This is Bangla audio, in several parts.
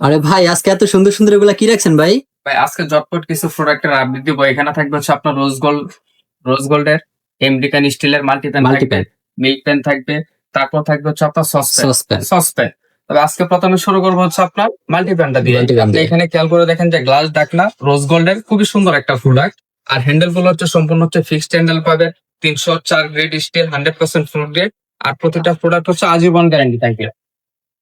আরে ভাই আজকে এত সুন্দর সুন্দর এগুলা কি রাখছেন ভাই? ভাই আজকে জটপট কিছু প্রোডাক্টের আপডেট দিব। এখানে থাকবে হচ্ছে আপনার রোজ গোল্ড রোজ গোল্ডের আমেরিকান স্টিলের মাল্টিপ্যান থাকবে মাল্টিপ্যান মিল্ক প্যান থাকবে তারপর থাকবে হচ্ছে আপনার সসপ্যান সসপ্যান তবে আজকে প্রথমে শুরু করব হচ্ছে আপনার মাল্টিপ্যানটা দিয়ে। Multipan আপনি এখানে খেয়াল করে দেখেন যে গ্লাস ডাকনা রোজ গোল্ডের খুবই সুন্দর একটা প্রোডাক্ট আর হ্যান্ডেলগুলো হচ্ছে সম্পূর্ণ হচ্ছে ফিক্সড হ্যান্ডেল পাবে তিনশো চার grade steel hundred percent food grade আর প্রতিটা প্রোডাক্ট হচ্ছে আজীবন গ্যারান্টি থাকবে।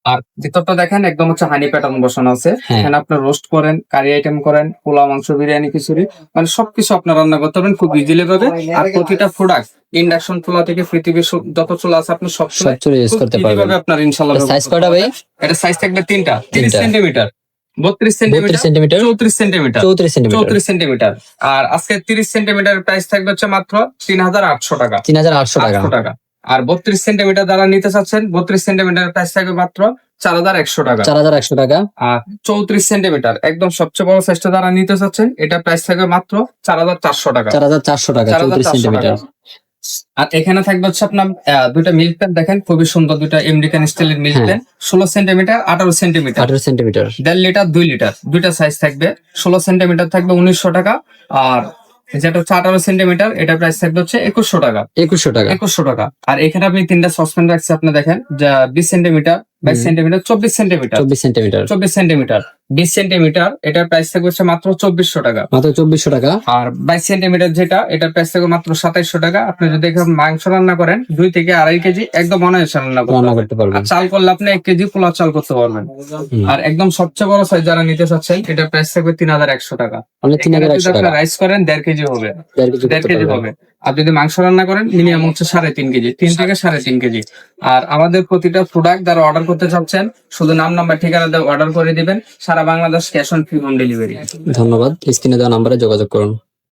আর ভিতরটা দেখেন একদম হচ্ছে হানি প্যাটার্ন বসানো আছে। হ্যাঁ। এখানে আপনার রোস্ট করেন কারি আইটেম করেন পোলাও মাংস বিরিয়ানি খিচুড়ি মানে সবকিছু আপনার রান্না করতে পারবেন খুব ইজিলি ভাবে। আর প্রতিটা প্রোডাক্ট ইন্ডাকশন চুলা থেকে পৃথিবীর যত চুলা আছে আপনি সব চুরি ইউজ করতে পারবেন। আপনার ইনশাল্লাহ সাইজ কয়টা ভাই? এটা সাইজ থাকবে তিনটা তিরিশ তিনটা। সেন্টিমিটার বত্রিশ সেন্টিমিটার সেন্টিমিটার চৌত্রিশ সেন্টিমিটার চৌত্রিশ সেন্টিমিটার চৌত্রিশ সেন্টিমিটার আর আজকে তিরিশ সেন্টিমিটার প্রাইস থাকবে হচ্ছে মাত্র তিন হাজার আটশো টাকা। তিন হাজার আটশো টাকা। আর বত্রিশ সেন্টিমিটার দ্বারা নিতে চাচ্ছেন বত্রিশ সেন্টিমিটার প্রাইস থাকবে মাত্র চার হাজার একশো টাকা। চার হাজার একশো টাকা। আর চৌত্রিশ সেন্টিমিটার একদম সবচেয়ে বড় সাইজটা যারা নিতে চাচ্ছেন এটা প্রাইস থাকবে মাত্র চার হাজার চারশো টাকা। চার হাজার চারশো টাকা চৌত্রিশ সেন্টিমিটার। আর এখানে থাকবে হচ্ছে আপনার দুইটা মিল্ক প্যান দেখেন খুবই সুন্দর দুইটা আমেরিকান স্টাইলের মিল্ক। প্যান ষোলো সেন্টিমিটার আঠারো সেন্টিমিটার। আঠারো সেন্টিমিটার। দেড় লিটার দুই লিটার দুইটা সাইজ থাকবে ষোলো সেন্টিমিটার থাকবে উনিশশো টাকা। আর যেটা হচ্ছে আঠারো সেন্টিমিটার এটা প্রাইস থাকবে হচ্ছে একুশশো টাকা। একুশশো টাকা। একুশশো টাকা। আর এখানে আপনি তিনটা সসপেন রাখছে আপনি দেখেন যা বিশ সেন্টিমিটার বাইশ সেন্টিমিটার চব্বিশ সেন্টিমিটার চব্বিশ সেন্টিমিটার চব্বিশ সেন্টিমিটার বিশ সেন্টিমিটার এটার প্রাইস থাকবে হচ্ছে মাত্র চব্বিশশো টাকা। মাত্র চব্বিশশো টাকা। আর বাইশ সেন্টিমিটার যেটা এটার প্রাইস থাকবে মাত্র সাতাইশশো টাকা। আপনি যদি মাংস রান্না করেন দুই থেকে আড়াই কেজি একদম অনায়াসে রান্না করতে পারবেন। চাল করলে আপনি এক কেজি পোলা চাল করতে পারবেন। আর একদম সবচেয়ে বড় সাইজ যারা নিতে চাচ্ছেন এটার প্রাইস থাকবে তিন হাজার একশো টাকা। তিন হাজার রাইস করেন দেড় কেজি হবে। দেড় কেজি। হবে। আর যদি মাংস রান্না করেন মিনিমাম হচ্ছে সাড়ে তিন কেজি তিন থেকে সাড়ে তিন কেজি। আর আমাদের প্রতিটা প্রোডাক্ট যারা অর্ডার করতে চাচ্ছেন শুধু নাম নাম্বার ঠিকানা দিয়ে অর্ডার করে দিবেন সারা Bangladesh cash on free home delivery ধন্যবাদ। স্ক্রিনে দেওয়া নাম্বারে যোগাযোগ করুন।